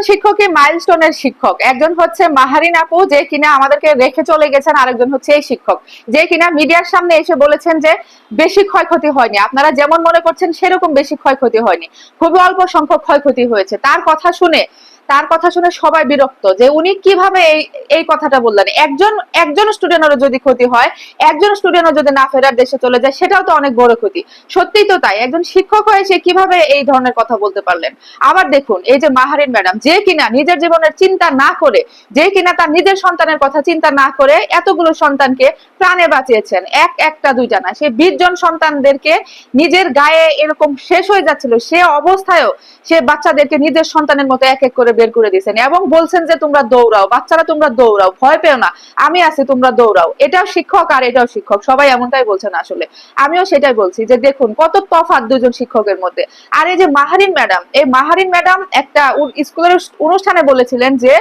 দুজন শিক্ষকই মাইলস্টোনের শিক্ষক। একজন হচ্ছে মাহারিন আপু, যে কিনা আমাদেরকে রেখে চলে গেছেন, আরেকজন হচ্ছে এই শিক্ষক। যে কিনা মিডিয়ার সামনে এসে বলেছেন যে, বেশি ক্ষয়ক্ষতি হয়নি। আপনারা যেমন মনে করছেন, সেরকম বেশি ক্ষয়ক্ষতি হয়নি। খুবই অল্প সংখ্যক ক্ষয়ক্ষতি হয়েছে। তার কথা শুনে তার কথা শুনে সবাই বিরক্ত যে উনি কীভাবে এই এই কথাটা বললেন। একজন একজন স্টুডেন্টেরও যদি ক্ষতি হয়, একজন স্টুডেন্টও যদি না ফেরার দেশে চলে যায়, সেটাও তো অনেক বড় ক্ষতি। সত্যিই তো তাই। একজন শিক্ষক হয়ে সে কীভাবে এই ধরনের কথা বলতে পারলেন? আবার দেখুন, এই যে মাহারিন ম্যাডাম, যে কিনা নিজের জীবনের চিন্তা না করে, যে কিনা তার নিজের সন্তানের কথা চিন্তা না করে এতগুলো সন্তানকে প্রাণে বাঁচিয়েছেন। এক, একটা, দুইটা না। সে বিশ জন সন্তানদেরকে নিজের গায়ে এরকম শেষ হয়ে যাচ্ছিল, সে অবস্থায়ও সে বাচ্চাদেরকে নিজের সন্তানের মতো এক এক করে বের করে দিয়েছেন এবং বলছেন যে তোমরা দৌড়াও, বাচ্চারা তোমরা দৌড়াও, ভয় পেও না। আমি আছি, তোমরা দৌড়াও। এটাও শিক্ষক আর এটাও শিক্ষক, সবাই এমনটাই বলছেন আসলে। আমিও সেটাই বলছি যে দেখুন, কত তফাৎ দুজন শিক্ষকের মধ্যে। আর এই যে মাহারিন ম্যাডাম, এই মাহারিন ম্যাডাম একটা স্কুলের অনুষ্ঠানে বলেছিলেন যে,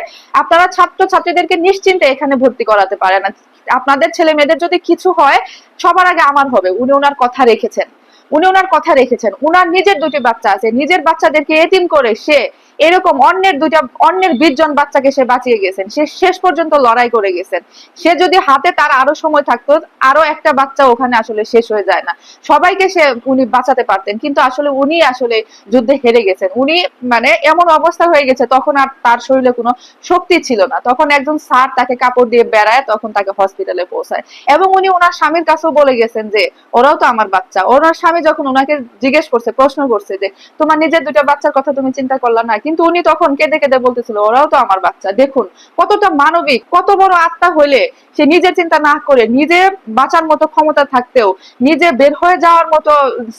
আপনারা ছাত্র ছাত্রীদেরকে নিশ্চিন্তে এখানে ভর্তি করাতে পারেন। আপনাদের ছেলে মেয়েদের যদি কিছু হয়, সবার আগে আমার হবে, উনি ওনার কথা রেখেছেন। উনি ওনার কথা রেখেছেন। উনার নিজের দুটি বাচ্চা আছে। নিজের বাচ্চাদেরকে এতিম করে সে এরকম অন্যের দুইটা, অন্যের বিশ জন বাচ্চাকে সে বাঁচিয়ে গেছেন। সে শেষ পর্যন্ত লড়াই করে গেছেন। সে যদি হাতে তার আরও সময় থাকতো, আরও একটা বাচ্চা ওখানে আসলে শেষ হয়ে যায় না। সবাইকে সে উনি বাঁচাতে পারতেন। কিন্তু আসলে উনি আসলে যুদ্ধে হেরে গেছেন। উনি মানে এমন অবস্থা হয়ে গেছে, তখন আর তার শরীরে কোনো শক্তি ছিল না। তখন একজন স্যার তাকে কাপড় দিয়ে বেড়ায়, তখন তাকে হসপিটালে পৌঁছায়। এবং উনি ওনার স্বামীর কাছেও বলে গেছেন যে, ওরাও তো আমার বাচ্চা। ওনার স্বামী যখন ওনাকে জিজ্ঞেস করছে, প্রশ্ন করছে যে, তোমার নিজের দুটা বাচ্চার কথা তুমি চিন্তা করলা না? কিন্তু উনি তখন কেঁদে কেঁদে বলতেছিল, ওরাও তো আমার বাচ্চা। দেখুন, কতটা মানবিক, কত বড় আত্মা হলে সে নিজে চিন্তা না করে নিজে বাঁচার মতো ক্ষমতা থাকতেও, নিজে বের হয়ে যাওয়ার মতো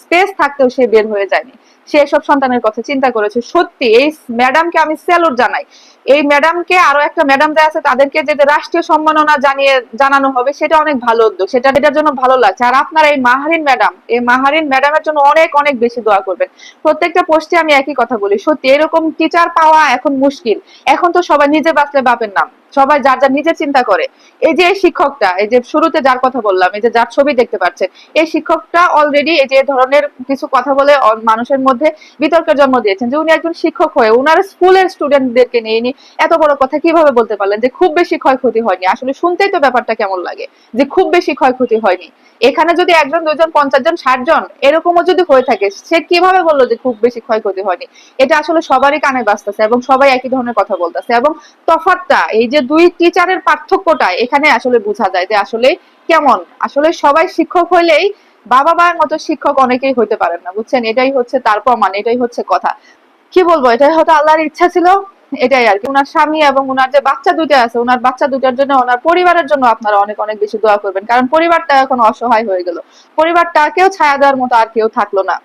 স্পেস থাকতেও সে বের হয়ে যায়নি। সে এসব সন্তানের কথা চিন্তা করেছে। সত্যি, এই ম্যাডামকে আমি স্যালুট জানাই। এই ম্যাডামকে আরও একটা ম্যাডাম যে আছে, তাদেরকে যে রাষ্ট্রীয় সম্মাননা জানিয়ে জানানো হবে, সেটা অনেক ভালো উদ্যোগ। সেটা এটার জন্য ভালো লাগছে। আর আপনার এই মাহারিন ম্যাডাম, এই মাহারিন ম্যাডামের জন্য অনেক অনেক বেশি দোয়া করবেন। প্রত্যেকটা পোস্টে আমি একই কথা বলি। সত্যি, এরকম টিচার পাওয়া এখন মুশকিল। এখন তো সবাই নিজে বাঁচলে বাপের নাম। সবাই যার যার নিজে চিন্তা করে। এই যে শিক্ষকটা, এই যে শুরুতে যার কথা বললাম, এই যে যার ছবি দেখতে পাচ্ছেন এই শিক্ষকটা অলরেডি এই যে ধরনের কিছু কথা বলে মানুষের মধ্যে বিতর্কের জন্ম দিয়েছেন যে উনি একজন শিক্ষক হয়ে, উনার স্কুলের স্টুডেন্টদেরকে নিয়ে ইনি এত বড় কথা কীভাবে বলতে পারলেন যে খুব বেশি ক্ষয়ক্ষতি হয়নি? আসলে শুনতেই তো ব্যাপারটা কেমন লাগে যে খুব বেশি ক্ষয়ক্ষতি হয়নি। এখানে যদি একজন, দুজন, পঞ্চাশ জন, ষাট জন এরকমও যদি হয়ে থাকে, সে কীভাবে বলল যে খুব বেশি ক্ষয়ক্ষতি হয়নি? এটা আসলে সবারই কানে বাঁচতেছে এবং সবাই একই ধরনের কথা বলতেছে এবং তফাৎটা, এই যে দুই টিচারের পার্থক্যটা এখানে আসলে বোঝা যায় যে আসলে কেমন? আসলে সবাই শিক্ষক হইলেই বাবা মায়ের মতো শিক্ষক অনেকেই হইতে পারেন না, বুঝছেন? এটাই হচ্ছে তার প্রমাণ, এটাই হচ্ছে কথা। কি বলব? এটাই হয়তো আল্লাহর ইচ্ছা ছিল, এটাই আর কি। ওনার স্বামী এবং ওনার যে বাচ্চা দুইটা আছে ওনার বাচ্চা দুইটার জন্য ওনার পরিবারের জন্য আপনারা অনেক অনেক বেশি দোয়া করবেন। কারণ পরিবারটা এখন অসহায় হয়ে গেল। পরিবারটা কেউ ছায়া দেওয়ার মতো আর কেউ থাকল না।